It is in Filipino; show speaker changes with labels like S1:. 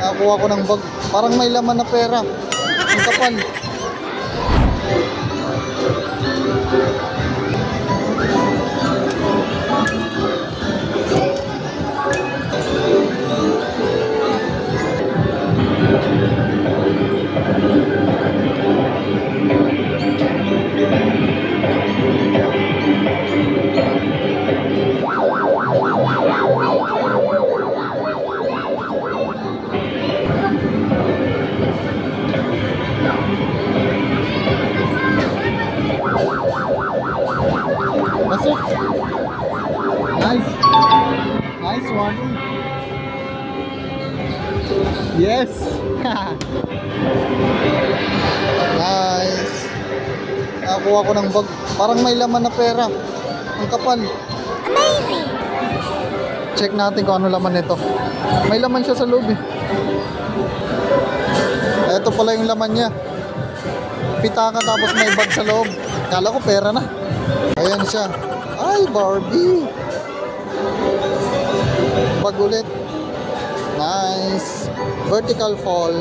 S1: Nakakuha ko ng bag. Parang may laman na pera. Ang kapal. That's it. Nice. Nice one. Yes. nice. Nakakuha ko ng bag. Parang may laman na pera. Ang kapal.
S2: Amazing!
S1: Check natin kung ano laman nito. May laman siya sa loob eh. Ito pala yung laman niya. Pitaka tapos may bag sa loob. Kala ko pera na. Ayan siya. Ay, Barbie. Bag ulit. Nice. Vertical fall.